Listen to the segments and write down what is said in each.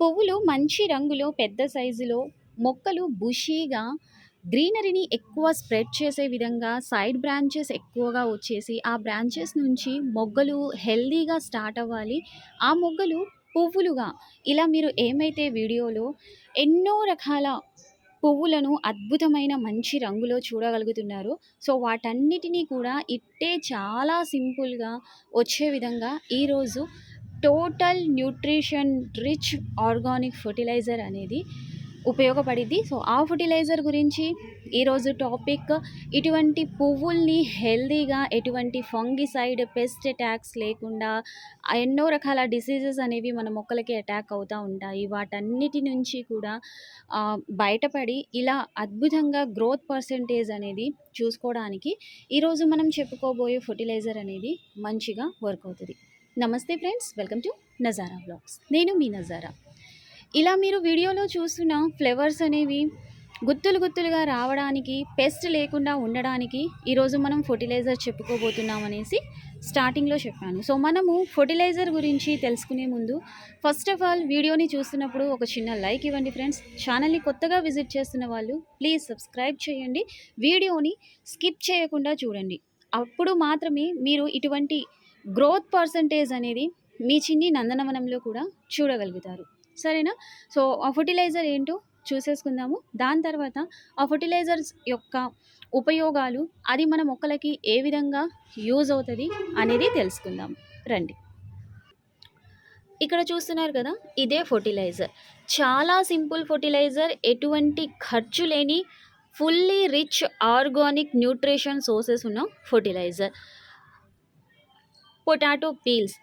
పువ్వులు మంచి రంగులో, పెద్ద సైజులో, మొక్కలు బుషీగా గ్రీనరీని ఎక్కువ స్ప్రెడ్ చేసే విధంగా సైడ్ బ్రాంచెస్ ఎక్కువగా వచ్చేసి, ఆ బ్రాంచెస్ నుంచి మొగ్గలు హెల్దీగా స్టార్ట్ అవ్వాలి. ఆ మొగ్గలు పువ్వులుగా ఇలా మీరు ఏమైతే వీడియోలో ఎన్నో రకాల పువ్వులను అద్భుతమైన మంచి రంగులో చూడగలుగుతున్నారు సో వాటన్నిటిని కూడా ఇట్టే చాలా సింపుల్‌గా వచ్చే విధంగా ఈరోజు total nutrition rich organic fertilizer అనేది ఉపయోగపడింది సో, ఆ ఫర్టిలైజర్ గురించి ఈరోజు టాపిక్ ఇటువంటి పువ్వుల్ని హెల్దీగా ఎటువంటి ఫంగిసైడ్, పెస్ట్ అటాక్స్ లేకుండా ఎన్నో రకాల డిసీజెస్ అనేవి మన మొక్కలకి అటాక్ అవుతూ ఉంటాయి. వాటన్నిటి నుంచి కూడా బయటపడి ఇలా అద్భుతంగా గ్రోత్ పర్సెంటేజ్ అనేది చూసుకోవడానికి ఈరోజు మనం చెప్పుకోబోయే ఫర్టిలైజర్ అనేది మంచిగా వర్క్ అవుతుంది namaste friends welcome to Nazara blogs నేను మీ నజారా. ఇలా మీరు వీడియోలో చూస్తున్న ఫ్లేవర్స్ అనేవి గుత్తులు గుత్తులుగా రావడానికి, పెస్ట్ లేకుండా ఉండడానికి ఈరోజు మనం ఫర్టిలైజర్ చెప్పుకోబోతున్నాం అనేసి స్టార్టింగ్‌లో చెప్పాను. సో, మనము ఫర్టిలైజర్ గురించి తెలుసుకునే ముందు ఫస్ట్ ఆఫ్ ఆల్ వీడియోని చూస్తున్నప్పుడు ఒక చిన్న లైక్ ఇవ్వండి ఫ్రెండ్స్. ఛానల్‌ని కొత్తగా విజిట్ చేస్తున్న వాళ్ళు ప్లీజ్ సబ్స్క్రైబ్ చేయండి. వీడియోని స్కిప్ చేయకుండా చూడండి. అప్పుడు మాత్రమే మీరు ఇటువంటి గ్రోత్ పర్సెంటేజ్ అనేది మీ చిన్ని నందనవనంలో కూడా చూడగలుగుతారు. సరేనా? సో, ఆ ఫర్టిలైజర్ ఏంటో చూసేసుకుందాము. దాని తర్వాత ఆ ఫర్టిలైజర్స్ యొక్క ఉపయోగాలు, అది మన మొక్కలకి ఏ విధంగా యూజ్ అవుతుంది అనేది తెలుసుకుందాము రండి. ఇక్కడ చూస్తున్నారు కదా! ఇదే ఫర్టిలైజర్ చాలా సింపుల్ ఫర్టిలైజర్ ఎటువంటి ఖర్చు లేని fully rich organic nutrition sources ఉన్న fertilizer potato peels.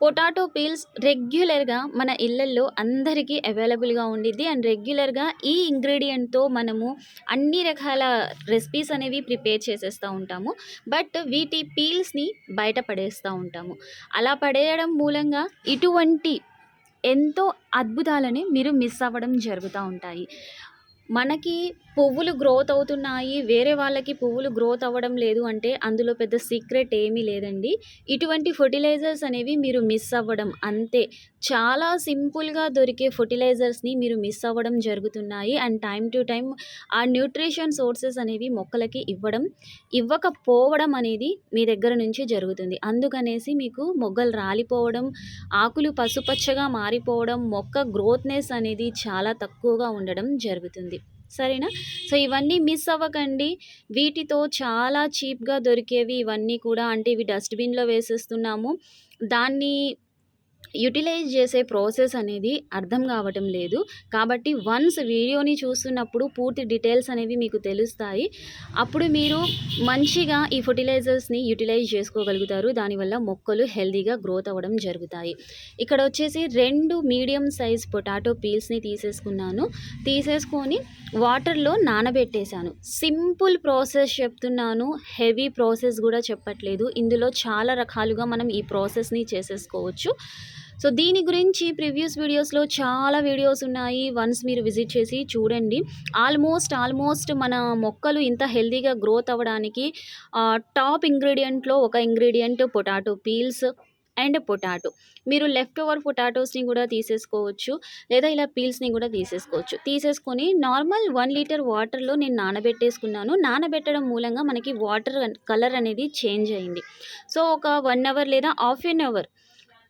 Potato peels రెగ్యులర్‌గా మన ఇళ్ళల్లో అందరికీ అవైలబుల్‌గా ఉండిద్ది. అండ్ రెగ్యులర్‌గా ఈ ఇంగ్రీడియంట్తో మనము అన్ని రకాల రెసిపీస్ అనేవి ప్రిపేర్ చేసేస్తూ ఉంటాము. బట్ వీటి పీల్స్‌ని బయట పడేస్తూ ఉంటాము. అలా పడేయడం మూలంగా ఇటువంటి ఎంతో అద్భుతాలని మీరు మిస్ అవ్వడం జరుగుతూ ఉంటాయి. మనకి పువ్వులు గ్రోత్ అవుతున్నాయి. వేరే వాళ్ళకి పువ్వులు గ్రోత్ అవ్వడం లేదు అంటే అందులో పెద్ద సీక్రెట్ ఏమీ లేదండి. ఇటువంటి ఫెర్టిలైజర్స్ అనేవి మీరు మిస్ అవ్వడం అంతే. చాలా సింపుల్‌గా దొరికే ఫర్టిలైజర్స్ని మీరు మిస్ అవ్వడం జరుగుతున్నాయి. అండ్ టైం టు టైం ఆ న్యూట్రిషన్ సోర్సెస్ అనేవి మొక్కలకి ఇవ్వడం, ఇవ్వకపోవడం అనేది మీ దగ్గర నుంచి జరుగుతుంది. అందుకనేసి మీకు మొగ్గలు రాలిపోవడం, ఆకులు పసుపచ్చగా మారిపోవడం, మొక్క గ్రోత్‌నెస్ అనేది చాలా తక్కువగా ఉండడం జరుగుతుంది. సరేనా? సో, ఇవన్నీ మిస్ అవ్వకండి. వీటితో చాలా చీప్‌గా దొరికేవి ఇవన్నీ కూడా అంటే ఇవి డస్ట్‌బిన్‌లో వేసేస్తున్నాము. దాన్ని యుటిలైజ్ చేసే ప్రాసెస్ అనేది అర్థం కావటం లేదు. కాబట్టి వన్స్ వీడియోని చూస్తున్నప్పుడు పూర్తి డీటెయిల్స్ అనేవి మీకు తెలుస్తాయి. అప్పుడు మీరు మంచిగా ఈ ఫెర్టిలైజర్స్‌ని యుటిలైజ్ చేసుకోగలుగుతారు. దానివల్ల మొక్కలు హెల్తీగా గ్రోత్ అవ్వడం జరుగుతాయి. ఇక్కడ వచ్చేసి రెండు మీడియం సైజ్ పొటాటో పీల్స్‌ని తీసేసుకున్నాను. తీసేసుకొని వాటర్‌లో నానబెట్టేసాను. సింపుల్ ప్రాసెస్ చెప్తున్నాను. హెవీ ప్రాసెస్ కూడా చెప్పట్లేదు. ఇందులో చాలా రకాలుగా మనం ఈ ప్రాసెస్‌ని చేసేసుకోవచ్చు. సో, దీని గురించి ప్రివ్యూస్ వీడియోస్‌లో చాలా వీడియోస్ ఉన్నాయి. వన్స్ మీరు విజిట్ చేసి చూడండి. ఆల్మోస్ట్, ఆల్మోస్ట్ మన మొక్కలు ఇంత హెల్తీగా గ్రోత్ అవ్వడానికి టాప్ ఇంగ్రీడియెంట్‌లో ఒక ingredient potato peels and potato. మీరు లెఫ్ట్ ఓవర్ పొటాటోస్‌ని కూడా తీసేసుకోవచ్చు. లేదా ఇలా పీల్స్‌ని కూడా తీసేసుకోవచ్చు. తీసేసుకొని నార్మల్ వన్ లీటర్ వాటర్‌లో నేను నానబెట్టేసుకున్నాను. నానబెట్టడం మూలంగా మనకి వాటర్ కలర్ అనేది చేంజ్ అయింది. సో, ఒక వన్ అవర్ లేదా హాఫ్ ఎన్ అవర్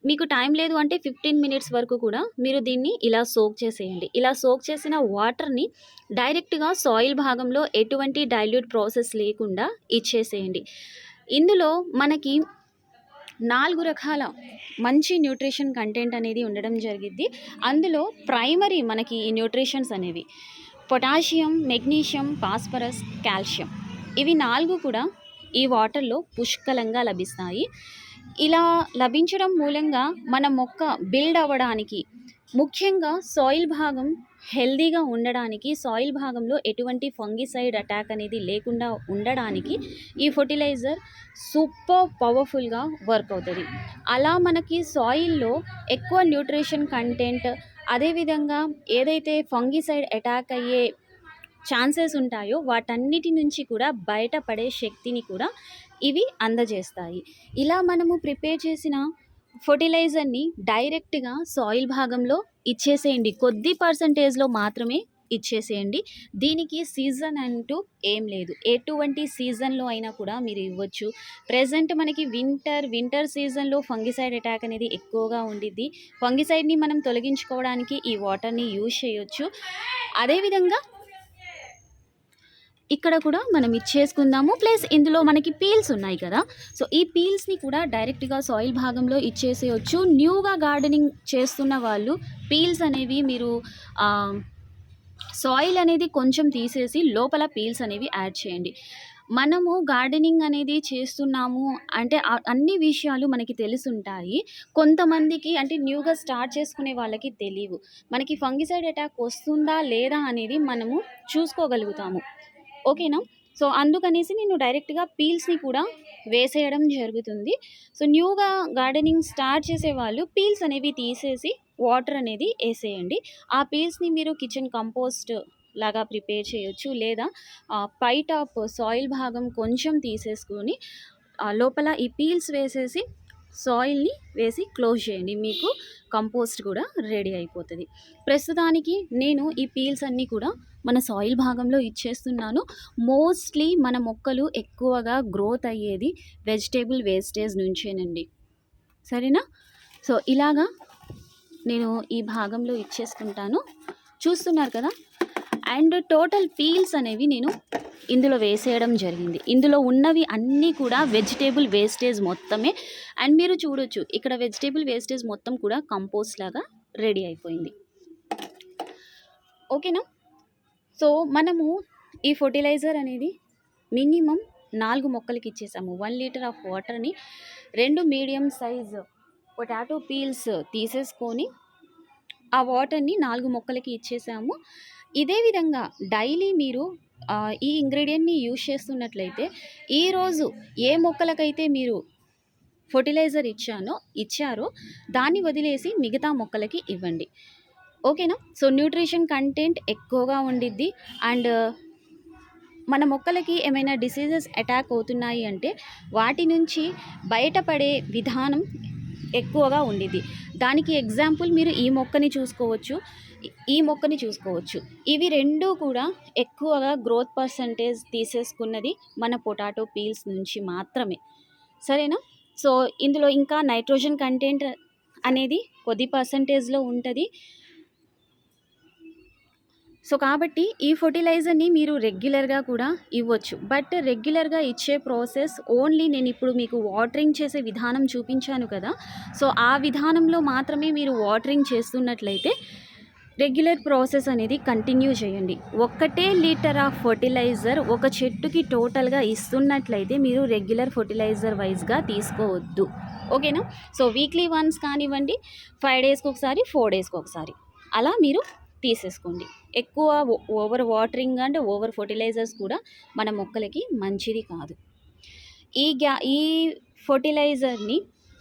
మీకు టైం లేదు అంటే 15 మినిట్స్ వరకు కూడా మీరు దీన్ని ఇలా సోక్ చేసేయండి. ఇలా సోక్ చేసిన వాటర్‌ని డైరెక్ట్‌గా సాయిల్ భాగంలో ఎటువంటి డైల్యూట్ ప్రాసెస్ లేకుండా ఇచ్చేసేయండి. ఇందులో మనకి నాలుగు రకాల మంచి న్యూట్రిషన్ కంటెంట్ అనేది ఉండడం జరిగింది అందులో ప్రైమరీ మనకి ఈ న్యూట్రిషన్స్ అనేవి పొటాషియం, మెగ్నీషియం, ఫాస్ఫరస్, కాల్షియం. ఇవి నాలుగు కూడా ఈ వాటర్‌లో పుష్కలంగా లభిస్తాయి. ఇలా లభించడం మూలంగా మన మొక్క బిల్డ్ అవ్వడానికి, ముఖ్యంగా సాయిల్ భాగం హెల్దీగా ఉండడానికి, సాయిల్ భాగంలో ఎటువంటి ఫంగిసైడ్ అటాక్ అనేది లేకుండా ఉండడానికి ఈ ఫెర్టిలైజర్ సూపర్ పవర్‌ఫుల్‌గా వర్క్ అవుతుంది. అలా మనకి సాయిల్‌లో ఎక్కువ న్యూట్రిషన్ కంటెంట్ అదేవిధంగా ఏదైతే ఫంగిసైడ్ అటాక్ అయ్యే ఛాన్సెస్ ఉంటాయో వాటన్నిటి నుంచి కూడా బయటపడే శక్తిని కూడా ఇవి అందజేస్తాయి. ఇలా మనము ప్రిపేర్ చేసిన ఫెర్టిలైజర్‌ని డైరెక్ట్‌గా సాయిల్ భాగంలో ఇచ్చేసేయండి. కొద్ది పర్సంటేజ్లో మాత్రమే ఇచ్చేసేయండి. దీనికి సీజన్ అంటూ ఏం లేదు. ఎటువంటి సీజన్లో అయినా కూడా మీరు ఇవ్వచ్చు. ప్రజెంట్ మనకి వింటర్ వింటర్ సీజన్లో ఫంగిసైడ్ అటాక్ అనేది ఎక్కువగా ఉండిద్ది. ఫంగిసైడ్ని మనం తొలగించుకోవడానికి ఈ వాటర్ని యూజ్ చేయొచ్చు. అదేవిధంగా ఇక్కడ కూడా మనం ఇచ్చేసుకుందాము ప్లస్ ఇందులో మనకి పీల్స్ ఉన్నాయి కదా. సో ఈ పీల్స్ని కూడా డైరెక్ట్గా సాయిల్ భాగంలో ఇచ్చేసేయచ్చు. న్యూగా గార్డెనింగ్ చేస్తున్న వాళ్ళు పీల్స్ అనేవి మీరు సాయిల్ అనేది కొంచెం తీసేసి లోపల పీల్స్ అనేవి యాడ్ చేయండి. మనము గార్డెనింగ్ అనేది చేస్తున్నాము అంటే అన్ని విషయాలు మనకి తెలుసుంటాయి. కొంతమందికి అంటే న్యూగా స్టార్ట్ చేసుకునే వాళ్ళకి తెలియవు. మనకి ఫంగిసైడ్ అటాక్ వస్తుందా లేదా అనేది మనము చూసుకోగలుగుతాము. ఓకేనా సో అందుకనేసి నేను డైరెక్ట్గా పీల్స్ని కూడా వేసేయడం జరుగుతుంది. సో న్యూగా గార్డెనింగ్ స్టార్ట్ చేసే వాళ్ళు పీల్స్ అనేవి తీసేసి వాటర్ అనేది వేసేయండి. ఆ పీల్స్ని మీరు కిచెన్ కంపోస్ట్ లాగా ప్రిపేర్ చేయొచ్చు లేదా పై టాప్ సాయిల్ భాగం కొంచెం తీసేసుకొని లోపల ఈ పీల్స్ వేసేసి సాయిల్ని వేసి క్లోజ్ చేయండి. మీకు కంపోస్ట్ కూడా రెడీ అయిపోతుంది. ప్రస్తుతానికి నేను ఈ పీల్స్ అన్నీ కూడా మన సాయిల్ భాగంలో ఇచ్చేస్తున్నాను. మోస్ట్లీ మన మొక్కలు ఎక్కువగా గ్రోత్ అయ్యేది వెజిటేబుల్ వేస్టేజ్ నుంచేనండి. సరేనా? సో ఇలాగా నేను ఈ భాగంలో ఇచ్చేసుకుంటాను. చూస్తున్నారు కదా? అండ్ టోటల్ పీల్స్ అనేవి నేను ఇందులో వేసేయడం జరిగింది. ఇందులో ఉన్నవి అన్నీ కూడా వెజిటేబుల్ వేస్టేజ్ మొత్తమే. అండ్ మీరు చూడొచ్చు ఇక్కడ వెజిటేబుల్ వేస్టేజ్ మొత్తం కూడా కంపోస్ట్ లాగా రెడీ అయిపోయింది. ఓకేనా? సో మనము ఈ ఫర్టిలైజర్ అనేది మినిమం నాలుగు మొక్కలకి ఇచ్చేసాము. వన్ లీటర్ ఆఫ్ వాటర్ని రెండు మీడియం సైజ్ పొటాటో పీల్స్ తీసేసుకొని ఆ వాటర్ని నాలుగు మొక్కలకి ఇచ్చేసాము. ఇదే విధంగా డైలీ మీరు ఈ ఇంగ్రీడియంట్ని యూజ్ చేస్తున్నట్లయితే ఈరోజు ఏ మొక్కలకైతే మీరు ఫర్టిలైజర్ ఇచ్చానో ఇచ్చారో దాన్ని వదిలేసి మిగతా మొక్కలకి ఇవ్వండి. ఓకేనా? సో న్యూట్రిషన్ కంటెంట్ ఎక్కువగా ఉండిద్ది. అండ్ మన మొక్కలకి ఏమైనా డిసీజెస్ అటాక్ అవుతున్నాయి అంటే వాటి నుంచి బయటపడే విధానం ఎక్కువగా ఉండిద్ది. దానికి ఎగ్జాంపుల్ మీరు ఈ మొక్కని చూసుకోవచ్చు. ఈ- మొక్కని చూసుకోవచ్చు. ఇవి రెండు కూడా ఎక్కువగా గ్రోత్ పర్సంటేజ్ తీసేసుకున్నది మన పొటాటో పీల్స్ నుంచి మాత్రమే. సరేనా? సో ఇందులో ఇంకా నైట్రోజన్ కంటెంట్ అనేది కొద్ది పర్సంటేజ్లో ఉంటుంది. సో కాబట్టి ఈ ఫర్టిలైజర్ని మీరు రెగ్యులర్గా కూడా ఇవ్వచ్చు. బట్ రెగ్యులర్గా ఇచ్చే ప్రాసెస్ ఓన్లీ నేను ఇప్పుడు మీకు వాటరింగ్ చేసే విధానం చూపించాను కదా. సో ఆ విధానంలో మాత్రమే మీరు వాటరింగ్ చేస్తున్నట్లయితే రెగ్యులర్ ప్రాసెస్ అనేది కంటిన్యూ చేయండి. ఒక్కటే లీటర్ ఆఫ్ ఫర్టిలైజర్ ఒక చెట్టుకి టోటల్గా ఇస్తున్నట్లయితే మీరు రెగ్యులర్ ఫర్టిలైజర్ వైజ్గా తీసుకోవద్దు. ఓకేనా? సో వీక్లీ వన్స్ కానివ్వండి ఫైవ్ డేస్కి ఒకసారి ఫోర్ డేస్కి ఒకసారి. అలా మీరు తీసేసుకోండి. ఎక్కువ ఓవర్ వాటరింగ్ అంటే ఓవర్ ఫర్టిలైజర్స్ కూడా మన మొక్కలకి మంచిది కాదు. ఈ గ్యా ఈ ఫర్టిలైజర్ని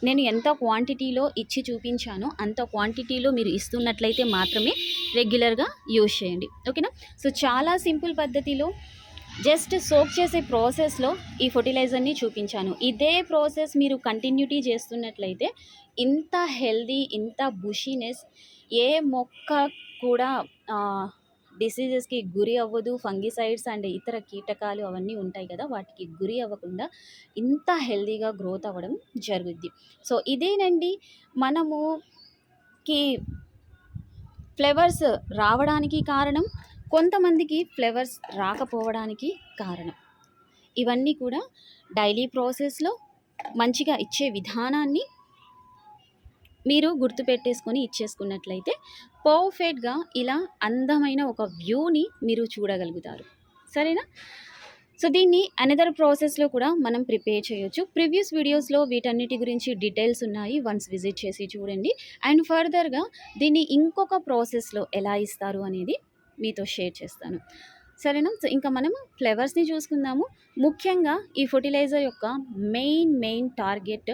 నేను ఎంత క్వాంటిటీలో ఇచ్చి చూపించానో అంత క్వాంటిటీలో మీరు ఇస్తున్నట్లయితే మాత్రమే రెగ్యులర్గా యూజ్ చేయండి. ఓకేనా? సో చాలా సింపుల్ పద్ధతిలో జస్ట్ సోక్ చేసే ప్రాసెస్లో ఈ ఫర్టిలైజర్ని చూపించాను. ఇదే ప్రాసెస్ మీరు కంటిన్యూటీ చేస్తున్నట్లయితే ఇంత హెల్దీ ఇంత బుషీనెస్ ఏ మొక్క కూడా డిసీజెస్కి గురి అవ్వదు. ఫంగిసైడ్స్ అండ్ ఇతర కీటకాలు అవన్నీ ఉంటాయి కదా వాటికి గురి అవ్వకుండా ఇంత హెల్దీగా గ్రోత్ అవ్వడం జరుగుద్ది. సో ఇదేనండి మనము కి ఫ్లేవర్స్ రావడానికి కారణం కొంతమందికి ఫ్లేవర్స్ రాకపోవడానికి కారణం. ఇవన్నీ కూడా డైలీ ప్రాసెస్లో మంచిగా ఇచ్చే విధానాన్ని మీరు గుర్తుపెట్టేసుకొని ఇచ్చేసుకున్నట్లయితే పర్ఫెక్ట్గా ఇలా అందమైన ఒక వ్యూని మీరు చూడగలుగుతారు. సరేనా? సో దీన్ని అనదర్ ప్రాసెస్లో కూడా మనం ప్రిపేర్ చేయొచ్చు. ప్రీవియస్ వీడియోస్లో వీటన్నిటి గురించి డీటెయిల్స్ ఉన్నాయి. వన్స్ విజిట్ చేసి చూడండి. అండ్ ఫర్దర్గా దీన్ని ఇంకొక ప్రాసెస్లో ఎలా ఇస్తారు అనేది మీతో షేర్ చేస్తాను. సరేనా? సో ఇంకా మనం ఫ్లేవర్స్ని చూసుకుందాము. ముఖ్యంగా ఈ ఫర్టిలైజర్ యొక్క మెయిన్ మెయిన్ టార్గెట్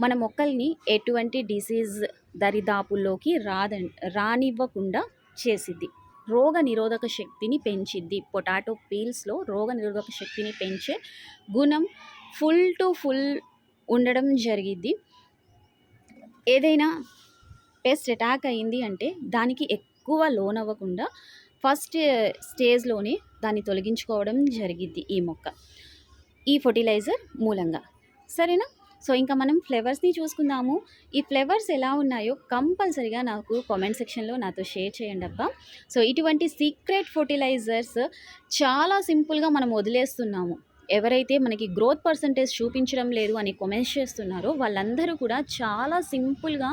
మన మొక్కల్ని ఎటువంటి డిసీజ్ దరిదాపుల్లోకి రాద రానివ్వకుండా చేసిద్ది. రోగ నిరోధక శక్తిని పెంచిద్ది. పొటాటో పీల్స్లో రోగ నిరోధక శక్తిని పెంచే గుణం ఫుల్ టు ఫుల్ ఉండడం జరిగిద్ది. ఏదైనా పెస్ట్ అటాక్ అయింది అంటే దానికి ఎక్కువ లోన్ అవ్వకుండా ఫస్ట్ స్టేజ్లోనే దాన్ని తొలగించుకోవడం జరిగిద్ది ఈ మొక్క. ఈ ఫర్టిలైజర్ మూలంగా. సరేనా? సో ఇంకా మనం ఫ్లేవర్స్ని చూసుకుందాము. ఈ ఫ్లేవర్స్ ఎలా ఉన్నాయో కంపల్సరిగా నాకు కామెంట్ సెక్షన్లో నాతో షేర్ చేయండి అబ్బా. సో ఇటువంటి సీక్రెట్ ఫర్టిలైజర్స్ చాలా సింపుల్గా మనం వదిలేస్తున్నాము. ఎవరైతే మనకి గ్రోత్ పర్సంటేజ్ చూపించడం లేదు అని కామెంట్స్ చేస్తున్నారో వాళ్ళందరూ కూడా చాలా సింపుల్గా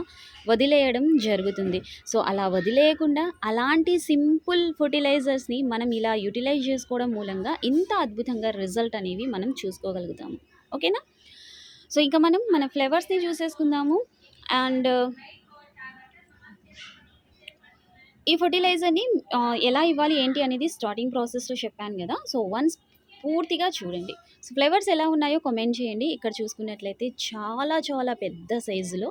వదిలేయడం జరుగుతుంది. సో అలా వదిలేయకుండా అలాంటి సింపుల్ ఫర్టిలైజర్స్ని మనం ఇలా యూటిలైజ్ చేసుకోవడం మూలంగా ఇంత అద్భుతంగా రిజల్ట్ అనేవి మనం చూసుకోగలుగుతాము. ఓకేనా? సో ఇంకా మనం మన ఫ్లేవర్స్ని చూసేసుకుందాము. అండ్ ఈ ఫర్టిలైజర్ని ఎలా ఇవ్వాలి ఏంటి అనేది స్టార్టింగ్ ప్రాసెస్లో చెప్పాను కదా. సో వన్స్ పూర్తిగా చూడండి. సో ఫ్లేవర్స్ ఎలా ఉన్నాయో కామెంట్ చేయండి. ఇక్కడ చూసుకున్నట్లయితే చాలా చాలా పెద్ద సైజులో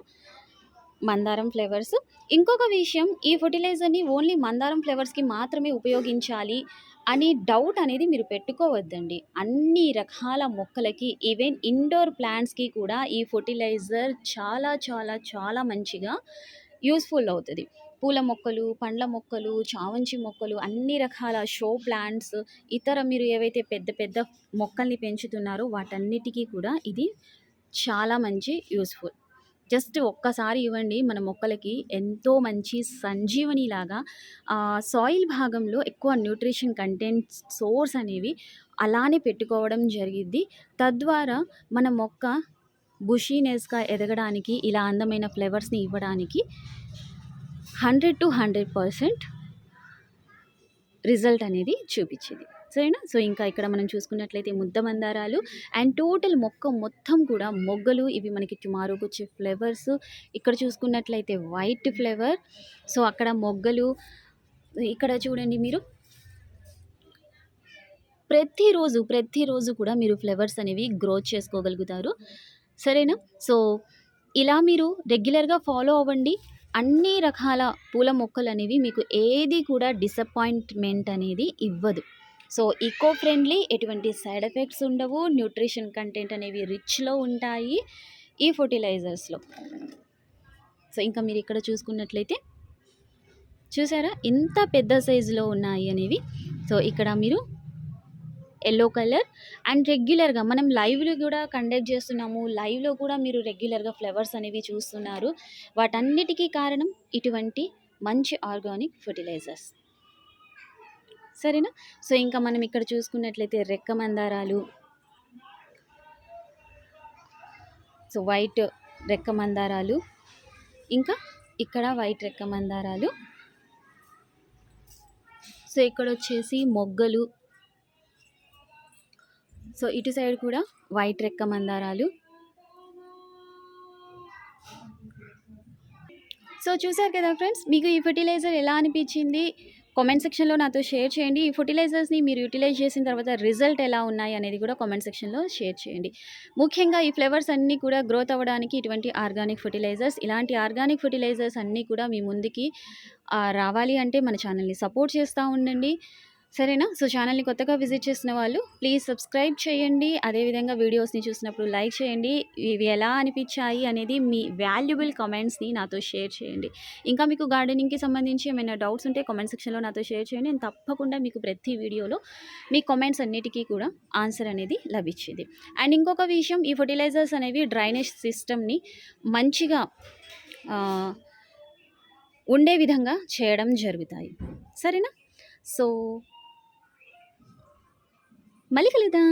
మందారం ఫ్లేవర్స్. ఇంకొక విషయం ఈ ఫర్టిలైజర్ని ఓన్లీ మందారం ఫ్లేవర్స్కి మాత్రమే ఉపయోగించాలి అని డౌట్ అనేది మీరు పెట్టుకోవద్దండి. అన్ని రకాల మొక్కలకి ఈవెన్ ఇండోర్ ప్లాంట్స్కి కూడా ఈ ఫర్టిలైజర్ చాలా చాలా చాలా మంచిగా యూస్ఫుల్ అవుతుంది. పూల మొక్కలు పండ్ల మొక్కలు చావంచి మొక్కలు అన్ని రకాల షో ప్లాంట్స్ ఇతర మీరు ఏవైతే పెద్ద పెద్ద మొక్కల్ని పెంచుతున్నారో వాటన్నిటికీ కూడా ఇది చాలా మంచి యూస్ఫుల్ జస్ట్ ఒక్కసారి ఇవ్వండి మన మొక్కలకి ఎంతో మంచి సంజీవనిలాగా సాయిల్ భాగంలో ఎక్కువ న్యూట్రిషన్ కంటెంట్ సోర్స్ అనేవి అలానే పెట్టుకోవడం జరిగిద్ది. తద్వారా మన మొక్క బుషీనెస్గా ఎదగడానికి ఇలా అందమైన ఫ్లేవర్స్ని ఇవ్వడానికి hundred to hundred percent result అనేది చూపించింది. సరేనా సో ఇంకా ఇక్కడ మనం చూసుకున్నట్లయితే ముద్ద మందారాలు అండ్ టోటల్ మొక్క మొత్తం కూడా మొగ్గలు ఇవి మనకి టుమారోకి వచ్చే ఫ్లేవర్స్. ఇక్కడ చూసుకున్నట్లయితే వైట్ ఫ్లేవర్. సో అక్కడ మొగ్గలు ఇక్కడ చూడండి మీరు. ప్రతిరోజు ప్రతిరోజు కూడా మీరు ఫ్లేవర్స్ అనేవి గ్రోత్ చేసుకోగలుగుతారు. సరేనా? సో ఇలా మీరు రెగ్యులర్గా ఫాలో అవ్వండి. అన్ని రకాల పూల మొక్కలు అనేవి మీకు ఏది కూడా డిసప్పాయింట్మెంట్ అనేది ఇవ్వదు. సో ఈకో ఫ్రెండ్లీ ఎటువంటి సైడ్ ఎఫెక్ట్స్ ఉండవు. న్యూట్రిషన్ కంటెంట్ అనేవి రిచ్లో ఉంటాయి. ఈ ఫర్టిలైజర్స్లో సో ఇంకా మీరు ఇక్కడ చూసుకున్నట్లయితే చూసారా? ఇంత పెద్ద సైజులో ఉన్నాయి అనేవి. సో ఇక్కడ మీరు ఎల్లో కలర్ అండ్ రెగ్యులర్గా మనం లైవ్లో కూడా కండక్ట్ చేస్తున్నాము. లైవ్లో కూడా మీరు రెగ్యులర్గా ఫ్లవర్స్ అనేవి చూస్తున్నారు. వాటన్నిటికీ కారణం ఇటువంటి మంచి ఆర్గానిక్ ఫర్టిలైజర్స్ సరేనా? సో ఇంకా మనం ఇక్కడ చూసుకున్నట్లయితే రెక్క మందారాలు. సో వైట్ రెక్క మందారాలు. ఇంకా ఇక్కడ వైట్ రెక్క మందారాలు. సో ఇక్కడ వచ్చేసి మొగ్గలు. సో ఇటు సైడ్ కూడా వైట్ రెక్క మందారాలు. సో చూసారు కదా ఫ్రెండ్స్ మీకు ఈ ఫర్టిలైజర్ ఎలా అనిపించింది? కామెంట్ సెక్షన్లో నాతో షేర్ చేయండి. ఈ ఫర్టిలైజర్స్ని మీరు యూటిలైజ్ చేసిన తర్వాత రిజల్ట్ ఎలా ఉన్నాయి అనేది కూడా కామెంట్ సెక్షన్లో షేర్ చేయండి. ముఖ్యంగా ఈ ఫ్లేవర్స్ అన్నీ కూడా గ్రోత్ అవ్వడానికి ఇటువంటి ఆర్గానిక్ ఫర్టిలైజర్స్ ఇలాంటి ఆర్గానిక్ ఫర్టిలైజర్స్ అన్నీ కూడా మీ ముందుకి రావాలి అంటే మన ఛానల్ని సపోర్ట్ చేస్తూ ఉండండి. సరేనా? సో ఛానల్ని కొత్తగా విజిట్ చేసిన వాళ్ళు ప్లీజ్ సబ్స్క్రైబ్ చేయండి. అదేవిధంగా వీడియోస్ని చూసినప్పుడు లైక్ చేయండి. ఇవి ఎలా అనిపించాయి అనేది మీ వాల్యుబుల్ కమెంట్స్ని నాతో షేర్ చేయండి. ఇంకా మీకు గార్డెనింగ్కి సంబంధించి ఏమైనా డౌట్స్ ఉంటే కామెంట్ సెక్షన్లో నాతో షేర్ చేయండి. నేను తప్పకుండా మీకు ప్రతి వీడియోలో మీ కామెంట్స్ అన్నిటికీ కూడా ఆన్సర్ అనేది లభించింది అండ్ ఇంకొక విషయం ఈ ఫర్టిలైజర్స్ అనేవి డ్రైనేజ్ సిస్టమ్ని మంచిగా ఉండే విధంగా చేయడం జరుగుతాయి. సరేనా? సో మళ్ళీ కలుద్దాం.